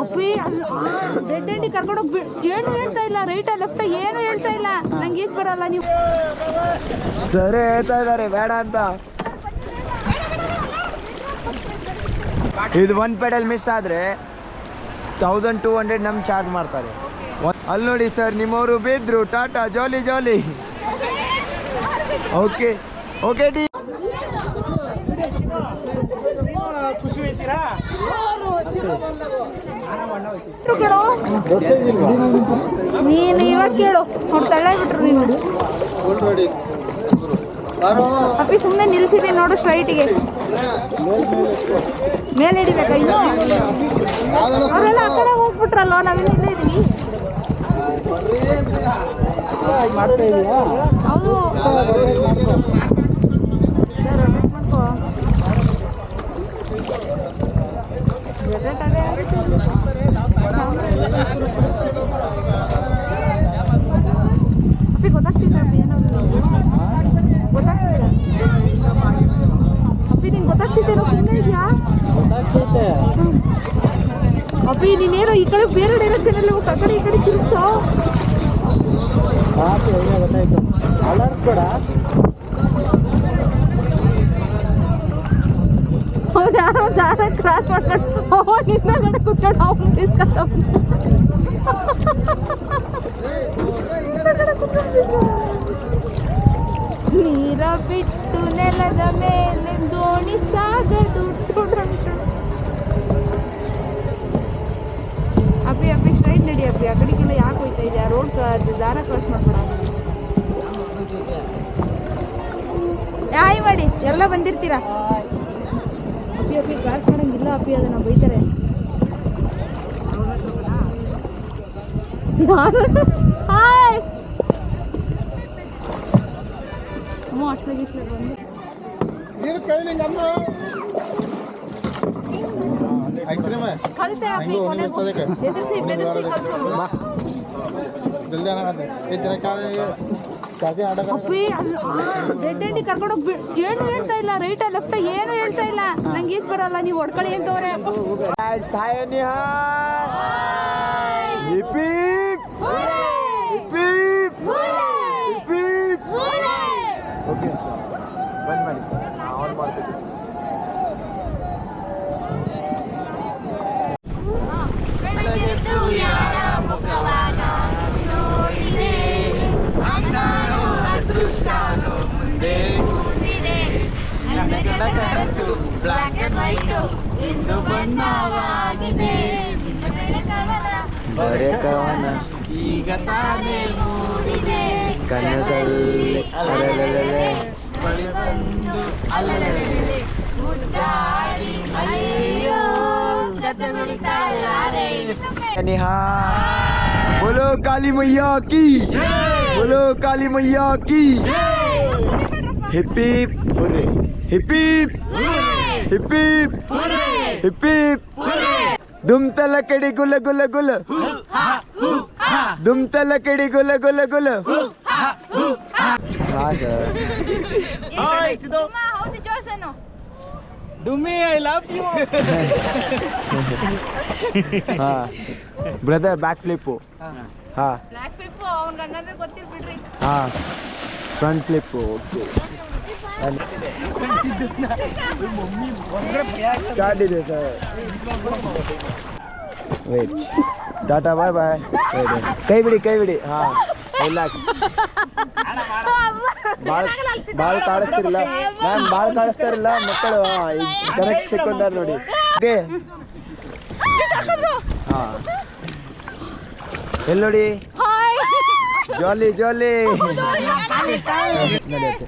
ಅಪ್ಪಿ dead MD ಕರ್ಕೊಂಡೋಗಿ ಏನು ಹೇಳ್ತಾ ಇಲ್ಲ ರೈಟ್ ಲೆಫ್ಟ್ ಏನು ಹೇಳ್ತಾ ಇಲ್ಲ. ನಂಗೆ ಈಸ್ ಬರಲ್ಲ ನೀವು. ಸರಿ ಹೇಳ್ತಾ ಇದಾರೆ ಬೇಡ ಅಂತ. ಇದು ಒನ್ ಪೆಡಲ್ ಮಿಸ್ ಆದ್ರೆ ತೌಸಂಡ್ ಟೂ ಹಂಡ್ರೆಡ್ ನಮ್ ಚಾರ್ಜ್ ಮಾಡ್ತಾರೆ. ಅಲ್ಲಿ ನೋಡಿ ಸರ್ ನಿಮ್ಮವರು ಬಿದ್ರು tata jolly jolly okay okay D ಕಣೋ ನೀನು ಇವಾಗ ಕೇಳು ಅವ್ರು ತಳ್ಳ ಬಿಟ್ರು ನೀನು ಅಪ್ಪಿ ಸುಮ್ಮನೆ ನಿಲ್ಸಿದೆ ನೋಡು ಸ್ಟ್ರೈಟಿಗೆ ಮೇಲೆ ಹಿಡಿಬೇಕಾ ಇನ್ನು ಅವರೆಲ್ಲ ಆ ಕಡೆ ಹೋಗ್ಬಿಟ್ರಲ್ವ ನಾವೇನು ಇಲ್ಲೇ ಇದೀವಿ ಹೌದು rotate ಮಾಡ್ಕೋ. rotate ಅದೇ ಆಗುತ್ತೆ. ಅಪ್ಪಿ ಗೊತ್ತಾಗ್ತಿಲ್ಲ ಅಪ್ಪಿ ಏನಾದ್ರು ಗೊತ್ತಾಗ್ತಿಲ್ಲ ಅಪ್ಪಿ ನಿಂಗೆ ಗೊತ್ತಾಗ್ತಿದ್ದೇನೋ ಸುಮ್ಮನೆ ಇದೆಯಾ ಅಪ್ಪಿ ನೀನೇನೋ ಈ ಕಡೆ. ಬೇರೆ ಡೈರೆಕ್ಷನ್ ಅಲ್ಲಿ ಹೋಗಿ ಆ ಕಡೆ ಈ ಕಡೆ ತಿರುಗ್ಸೋ ಗೊತ್ತಾಯ್ತು ಅಲರ್ಟ್ ಅವ್ನು ಯಾರೋ ದಾರ ಕ್ರಾಸ್ ಮಾಡ್ಕೊಂಡು ಅವ ನಿನ್ನ ಕೂತ್ಕೊಂಡು ಅವ್ನು ಬೀಸ್ಕೊಂಡು ನೀರ ಬಿಟ್ಟು ನೆಲದ ಮೇಲೆ ದೋಣಿ ಸಾಗದು. ಅಪ್ಪಿ ಅಪ್ಪಿ ಸ್ಟ್ರೈಟ್ ನಡಿ ಅಪ್ಪಿ ಆ ಕಡೆಗೆಲ್ಲ ಯಾಕೆ ಹೋಯ್ತಾ ಇದೆಯಾ? ರೋಡ್ ದಾರ ಕ್ರಾಸ್ ಮಾಡ್ಬೇಡ. ಹಾಯ್ ಮಾಡಿ. ಎಲ್ಲ ಬಂದಿರ್ತೀರಾ? ಅಪ್ಪಿ ಅಪ್ಪಿ ಕ್ರಾಸ್ ಮಾಡಂಗಿಲ್ಲ ಅಪ್ಪಿ ಅದನ್ನ ಬೈತಾರೆ ಯಾರು ಹಾಯ್ ಅಮ್ಮ ಅಷ್ಟಾಗಿ ಇಷ್ಟಾಗಿ ಬಂದು ಕಲಿತೆ ಅಪ್ಪಿ ಕೊನೆಗೂ ಎದುರಿಸಿ ಬೆದರಿಸಿ ಕಳ್ಸೋದು ಅಪ್ಪಿ ಡೆಡ್ ಎಂಡಿ ಕರ್ಕೊಂಡೋಗಿ ಏನು ಹೇಳ್ತಾ ಇಲ್ಲ ರೈಟ್ ಲೆಫ್ಟ್ ಏನು ಹೇಳ್ತಾ ಇಲ್ಲ. ನಂಗೆ ಈಸ್ ಬರಲ್ಲ ನೀವು ಹೊಡ್ಕೊಳ್ಳಿ ಅಂತವ್ರೆ. ಸಾಯನಿಯ ನನ್ನಗಳ ಕನಸು ಬ್ಲಾಕ್ ಅಂಡ್ ವೈಟ್ ಇಂದು ಬಣ್ಣವಾಗಿದೆ ನಿನ್ನ ಬೆಳಕವನ ಬರೆ ಕವನ ಈಗ ತಾನೇ ಮೂಡಿದೆ ಕನಸಲ್ಲಿ ಅಲಲಲಲೆ. ಬಳಿ ಬಂದು ಅಲ್ಲಲಲೆ ಮುದ್ದಾಡಿ ಅಯ್ಯೋ ಗಜಗುಳಿತಾಯಾರೆ निहा बोलो काली मैया की बोलो काली मैया की हिप हिप ಹಿಪ್ಪೀಪ್ ಹಿಪ್ಪೀಪ್ ಹಿಪ್ಪೀಪ್ ದುಮ್ತಲ ಕಡಿ ಗುಲ ಗುಲ ಗುಲ ದುಮ್ತಲ ಕಡಿ ಗುಲ ಗುಲ ಗುಲ ಡುಮ್ಮಿ ಐ ಲವ್ ಯು ಹಾ ಬ್ರದರ್ ಬ್ಯಾಕ್ ಫ್ಲಿಪ್ಪು ಹಾ ಬ್ಯಾಕ್ ಫ್ಲಿಪ್ಪು ಅವ್ನಿಗೆ ಹಂಗಂದ್ರೆ ಗೊತ್ತಿರ್ಬಿಡ್ರಿ ಹಾ front flip okay ಗಾಡಿದೆ sir wait tata bye bye ಕೈ ಬಿಡಿ ಕೈ ಬಿಡಿ ಹಾ ರಿಲ್ಯಾಕ್ಸ್ ಭಾಳ ಭಾಳ ಕಾಡಿಸ್ತಿರಲ್ಲ ಮ್ಯಾಮ್ ಭಾಳ ಕಾಡಿಸ್ತಾರಿಲ್ಲ ಮಕ್ಕಳು. ಕರೆಕ್ಟ್ ಸಿಕ್ಕೊಂಡಾರ ನೋಡಿ. ಓಕೆ. ಹಾ. ಎಲ್ಲಿ ನೋಡಿ? ಜೋಲಿ ಜಾಲಿ ನಡೆಯುತ್ತೆ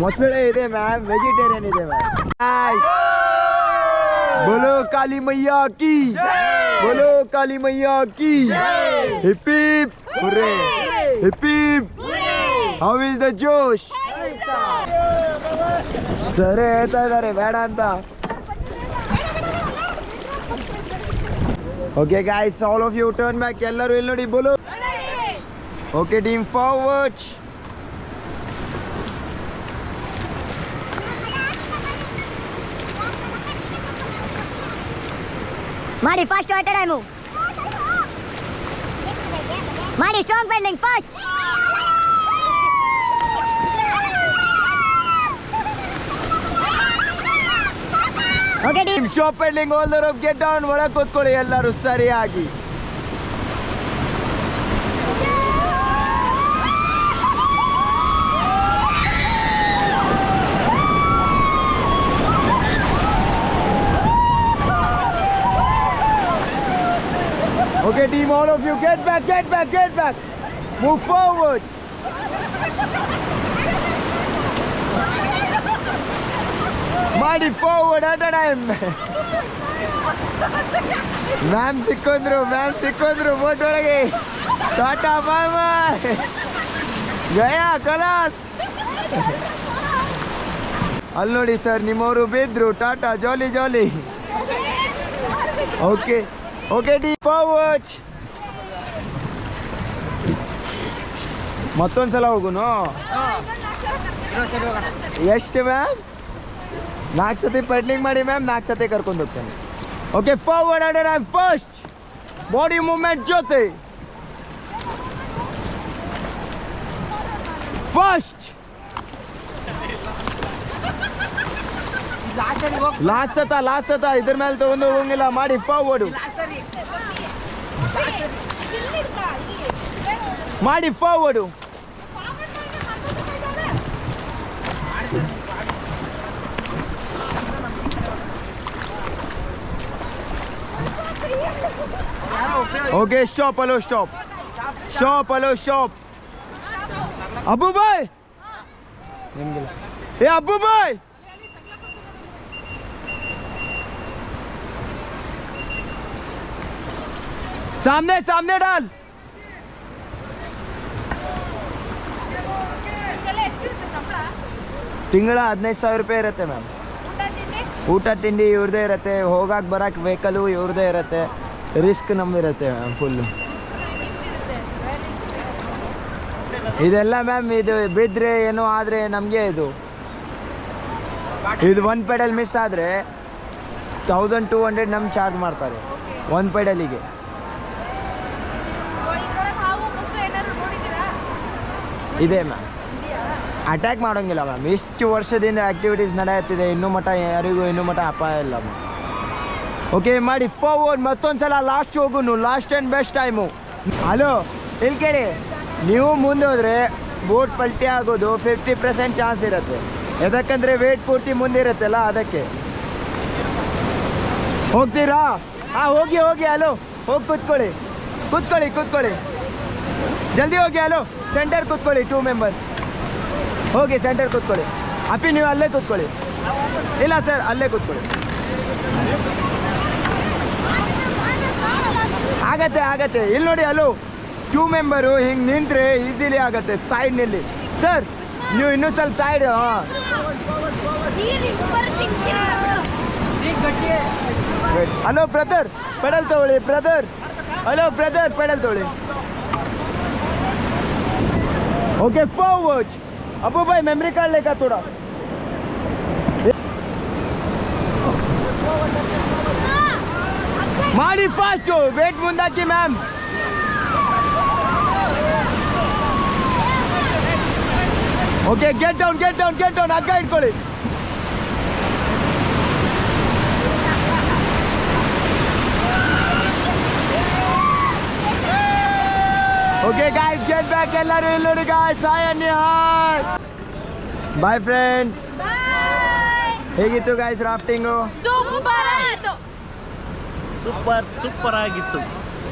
ಮೊಸಳೆ ಇದೆ ಮ್ಯಾಮ್ ವೆಜಿಟೇರಿಯನ್ ಇದೆ ಮ್ಯಾಮ್ बोलो काली मैया की बोलो काली मैया की hip hip hurray hip hip how is the जोश ಸರ್ ಹೇಳ್ತಾ ಇದ್ದಾರೆ ಬೇಡ ಅಂತ okay guys all of you turn back ಎಲ್ಲರೂ ಇಲ್ಲಿ ನೋಡಿ ಬೋಲು ಓಕೆ ಟೀಮ್ ಫಾರ್ವರ್ಡ್ ಮಾಡಿ ಫಾಸ್ಟ್ ಅಟ್ ಟೈಮು ಮಾಡಿ strong pending fast okay team shop pending holder get down ಒಳಗೆ ಕೂತ್ಕೊಳ್ಳಿ ಎಲ್ಲರೂ ಸರಿಯಾಗಿ. Okay, team, all of you, get back, get back, get back. Move forward. ಮಾಡಿ ಫಾರ್ವರ್ಡ್ ಅಟ್ ಟೈಮ್ ಮ್ಯಾಮ್ ಸಿಕ್ಕೊಂಡ್ರು ma'am ಸಿಕ್ಕೊಂಡ್ರು boat ಒಳಗೆ tata bye bye ಗಯಾ ಕಲಾಸ್ ಅಲ್ಲಿ ನೋಡಿ ಸರ್ ನಿಮ್ಮವರು ಬಿದ್ರು tata jolly jolly okay okay D forward ಮತ್ತೊಂದ್ಸಲ ಹೋಗುನು? ಎಷ್ಟು ಮ್ಯಾಮ್ ನಾಲ್ಕು ಸತಿ ಪೆಡ್ಲಿಂಗ್ ಮಾಡಿ ಮ್ಯಾಮ್ ನಾಲ್ಕು ಸತಿ ಕರ್ಕೊಂಡು ಹೋಗ್ತೇನೆ. Okay forward I first body movement ಜೊತೆ. ಫಸ್ಟ್ ಲಾಸ್ಟ್ ಸತ ಲಾಸ್ಟ್ ಸತ ಇದ್ರ ಮೇಲೆ ತಗೊಂಡು ಹೋಗಂಗಿಲ್ಲ ಮಾಡಿ ಫಾರ್ವರ್ಡ್ ಮಾಡಿ ಫಾರ್ವರ್ಡು ಓಕೆ ಸ್ಟಾಪ್ ಅಲೋ ಸ್ಟಾಪ್ ಸ್ಟಾಪ್ ಅಲೋ ಸ್ಟಾಪ್ ಅಬ್ಬು ಬಾಯ್ ನಿಮ್ಗಿಲ್ಲ ಏ ಅಬ್ಬು सामने सामने डाल ತಿಂಗಳ ಹದಿನೈದು ಸಾವಿರ ರೂಪಾಯಿ ಇರುತ್ತೆ ಮ್ಯಾಮ್ ಊಟ ತಿಂಡಿ ಇವ್ರದ್ದೇ ಇರುತ್ತೆ ಹೋಗಕ್ಕೆ ಬರಕ್ಕೆ ವೆಹಿಕಲು ಇವ್ರದ್ದೇ ಇರುತ್ತೆ ರಿಸ್ಕ್ ನಮ್ದಿರುತ್ತೆ ಮ್ಯಾಮ್ ಫುಲ್ಲು ಇದೆಲ್ಲ ಮ್ಯಾಮ್ ಇದು ಬಿದ್ದರೆ ಏನೋ ಆದರೆ ನಮಗೆ ಇದು ಇದು ಒಂದು ಪೆಡಲ್ ಮಿಸ್ ಆದರೆ ತೌಸಂಡ್ ಟೂ ಹಂಡ್ರೆಡ್ ನಮ್ಗೆ ಚಾರ್ಜ್ ಮಾಡ್ತಾರೆ ಒಂದು ಪೆಡಲಿಗೆ ಇದೆ ಮ್ಯಾಮ್ ಅಟ್ಯಾಕ್ ಮಾಡೋಂಗಿಲ್ಲ ಮ್ಯಾಮ್ ಇಷ್ಟು ವರ್ಷದಿಂದ ಆ್ಯಕ್ಟಿವಿಟೀಸ್ ನಡೆಯುತ್ತಿದೆ. ಇನ್ನೂ ಮಠ ಯಾರಿಗೂ ಇನ್ನೂ ಮಠ ಅಪಾಯ ಇಲ್ಲ ಮ್ಯಾಮ್ ಓಕೆ ಮಾಡಿ ಫಾರ್ವರ್ಡ್ ಮತ್ತೊಂದು ಸಲ last ಹೋಗುನು. Last and best time hello ಇಲ್ಲಿ ಕೇಳಿ. ನೀವು ಮುಂದೆ ಹೋದರೆ ಬೋಟ್ ಪಲ್ಟಿ ಆಗೋದು ಫಿಫ್ಟಿ ಪರ್ಸೆಂಟ್ ಚಾನ್ಸ್ ಇರುತ್ತೆ. ಯಾಕಂದರೆ ವೇಟ್ ಪೂರ್ತಿ ಮುಂದೆ ಇರುತ್ತಲ್ಲ, ಅದಕ್ಕೆ. ಹೋಗ್ತೀರಾ? ಹಾಂ ಹೋಗಿ ಹೋಗಿ ಹಲೋ ಹೋಗಿ, ಕೂತ್ಕೊಳ್ಳಿ. ಕೂತ್ಕೊಳ್ಳಿ ಕೂತ್ಕೊಳ್ಳಿ. ಜಲ್ದಿ ಹೋಗಿ, ಹಲೋ. ಸೆಂಟರ್ ಕೂತ್ಕೊಳ್ಳಿ ಟೂ ಮೆಂಬರ್ ಹೋಗಿ ಸೆಂಟರ್ ಕೂತ್ಕೊಳ್ಳಿ. ಅಪ್ಪಿ ನೀವು ಅಲ್ಲೇ ಕೂತ್ಕೊಳ್ಳಿ. ಇಲ್ಲ ಸರ್ ಅಲ್ಲೇ ಕೂತ್ಕೊಳ್ಳಿ. ಆಗತ್ತೆ ಆಗತ್ತೆ. ಇಲ್ಲಿ ನೋಡಿ ಅಲೋ ಟೂ ಮೆಂಬರು ಹಿಂಗೆ ನಿಂತರೆ ಈಸಿಲಿ ಆಗತ್ತೆ ಸೈಡ್ನಲ್ಲಿ ಸರ್ ನೀವು ಇನ್ನೂ ಸ್ವಲ್ಪ ಸೈಡ್ ಹಲೋ ಬ್ರದರ್ ಪೆಡಲ್ ತಗೊಳ್ಳಿ ಬ್ರದರ್ ಹಲೋ ಬ್ರದರ್ ಪೆಡಲ್ ತಗೊಳ್ಳಿ. ओके फॉरवर्ड अबू भाई मेमोरी कार्ड लेगा थोड़ा। मारी फास्ट हो वेट बुंदा की ma'am okay get down get down get down अग्गा इट्कोली ಓಕೆ ಗಾಯ್ಸ್ ಗೆಟ್ ಬ್ಯಾಕ್ ಎಲ್ಲರೂ ಇಲ್ಲಿ ನೋಡಿ ಗಾಯ್ಸ್ ಹಾಯ್ ಬಾಯ್ ಫ್ರೆಂಡ್ಸ್ ಹೇಗಿತ್ತು ಗಾಯ್ಸ್ ರಾಫ್ಟಿಂಗು ಸೂಪರ್ ಆಯ್ತು. ಸೂಪರ್ ಸೂಪರ್ ಆಗಿತ್ತು.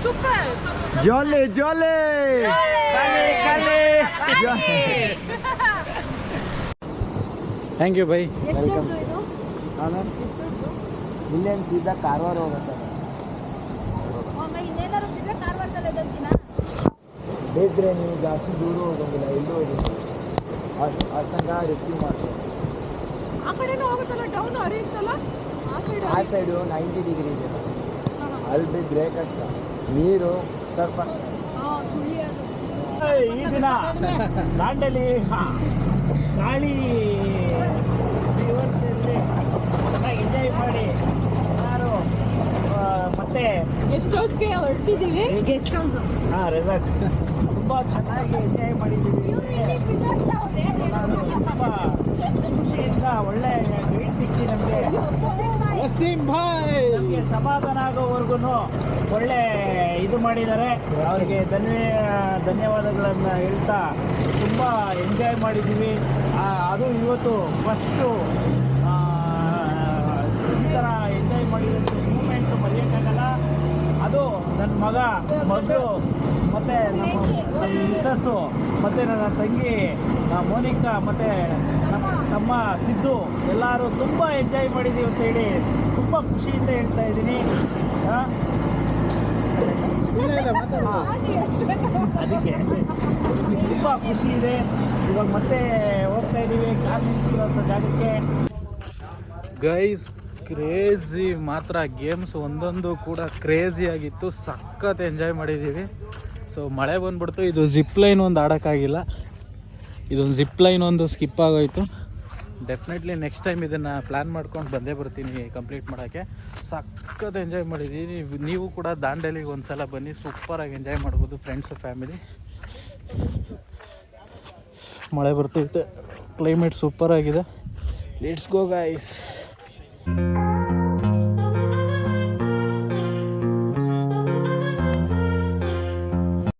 Super jolly jolly thank you bye welcome ಇಲ್ಲೇನು ಸೀದಾ ಕಾರವಾರ ಹೋಗುತ್ತೆ. ಬೇದ್ರೆ ನೀವು ಜಾಸ್ತಿ ದೂರ ಹೋಗೋದಿಲ್ಲ ಎಲ್ಲೂ ಹೋಗಿ. ಅಷ್ಟು ಅಷ್ಟಂಗ ರೆಸ್ಕ್ಯೂ ಮಾಡ್ತೀವಿ. ಆ ಕಡೆನೂ ಹೋಗುತ್ತಲ್ಲ? ಡೌನ್ ಹರಿಯುತ್ತಲ್ಲ ಆ ಸೈಡ್ ಆ ಸೈಡು ನೈಂಟಿ ಡಿಗ್ರಿ ಇದೆ. ಅಲ್ಲಿ ಬಿದ್ದರೆ ಕಷ್ಟ. ನೀರು ಸ್ವಲ್ಪ. ಈ ದಿನ ದಾಂಡಲಿ ಗಾಳಿ. ಎಂಜಾಯ್ ಮಾಡಿ ಯಾರು ಮತ್ತೆ ಮತ್ತೆ ಗೆಸ್ಟ್ ಹೌಸ್ಗೆ ಹೊರಟಿದ್ದೀವಿ. ಗೆಸ್ಟ್ ಹೌಸ್ ಹಾ ರೆಸಾರ್ಟ್ ತುಂಬಾ ಚೆನ್ನಾಗಿ ಎಂಜಾಯ್ ಮಾಡಿದ್ದೀವಿ. ನಾನು ತುಂಬಾ ಖುಷಿಯಿಂದ ಒಳ್ಳೆ ಗೈಡ್ ಸಿಕ್ಕಿ ನಮಗೆ. ನಮಗೆ ಸಮಾಧಾನ ಆಗೋವರೆಗೂ ಒಳ್ಳೆ ಇದು ಮಾಡಿದ್ದಾರೆ. ಅವರಿಗೆ ಧನ್ಯ ಧನ್ಯವಾದಗಳನ್ನು ಹೇಳ್ತಾ ತುಂಬ ಎಂಜಾಯ್ ಮಾಡಿದ್ದೀವಿ. ಅದು ಇವತ್ತು ಫಸ್ಟು ಈ ಥರ ಎಂಜಾಯ್ ಮಾಡಿದಂಥ ಮೂಮೆಂಟ್ ಮರೆಯೋಕ್ಕಾಗಲ್ಲ. ಅದು ನನ್ನ ಮಗ ಮಗಳು ಮತ್ತು ನಮ್ಮ ನಮ್ಮ ಮಿಸಸ್ಸು ಮತ್ತು ನನ್ನ ತಂಗಿ ಮೋನಿಕಾ ಮತ್ತು ನಮ್ಮ ತಮ್ಮ ಸಿದ್ದು ಎಲ್ಲರೂ ತುಂಬ ಎಂಜಾಯ್ ಮಾಡಿದ್ದೀವಿ ಅಂತ ಹೇಳಿ ತುಂಬ ಖುಷಿಯಿಂದ ಹೇಳ್ತಾ ಇದ್ದೀನಿ? ಅದಕ್ಕೆ ತುಂಬ ಖುಷಿ ಇದೆ. ಇವಾಗ ಮತ್ತೆ ಹೋಗ್ತಾ ಇದ್ದೀವಿ ಕಾರ್ ನಿಲ್ಸಿರೋಂಥ ಜಾಗಕ್ಕೆ. ಗೈಸ್ ಕ್ರೇಜಿ ಮಾತ್ರ ಗೇಮ್ಸ್ ಒಂದೊಂದು ಕೂಡ ಕ್ರೇಜಿ ಆಗಿತ್ತು. ಸಖತ್ ಎಂಜಾಯ್ ಮಾಡಿದ್ದೀವಿ ಸೊ ಮಳೆ ಬಂದ್ಬಿಡ್ತು. ಇದು ಜಿಪ್ ಲೈನ್ ಒಂದು ಆಡೋಕ್ಕಾಗಿಲ್ಲ. ಇದೊಂದು ಜಿಪ್ ಲೈನ್ ಒಂದು ಸ್ಕಿಪ್ ಆಗೋಯ್ತು. ಡೆಫಿನೆಟ್ಲಿ ನೆಕ್ಸ್ಟ್ ಟೈಮ್ ಇದನ್ನು ಪ್ಲ್ಯಾನ್ ಮಾಡ್ಕೊಂಡು ಬಂದೇ ಬರ್ತೀನಿ ಕಂಪ್ಲೀಟ್ ಮಾಡೋಕ್ಕೆ. ಸಖತ್ ಎಂಜಾಯ್ ಮಾಡಿದ್ದೀನಿ ನೀವು- ಕೂಡ ದಾಂಡೇಲಿಗೆ ಒಂದು ಸಲ ಬನ್ನಿ ಸೂಪರಾಗಿ ಎಂಜಾಯ್ ಮಾಡ್ಬೋದು ಫ್ರೆಂಡ್ಸು ಫ್ಯಾಮಿಲಿ ಮಳೆ ಬರ್ತೈತೆ ಕ್ಲೈಮೇಟ್ ಸೂಪರಾಗಿದೆ ಲೆಟ್ಸ್ ಗೋ ಗಾಯ್ಸ್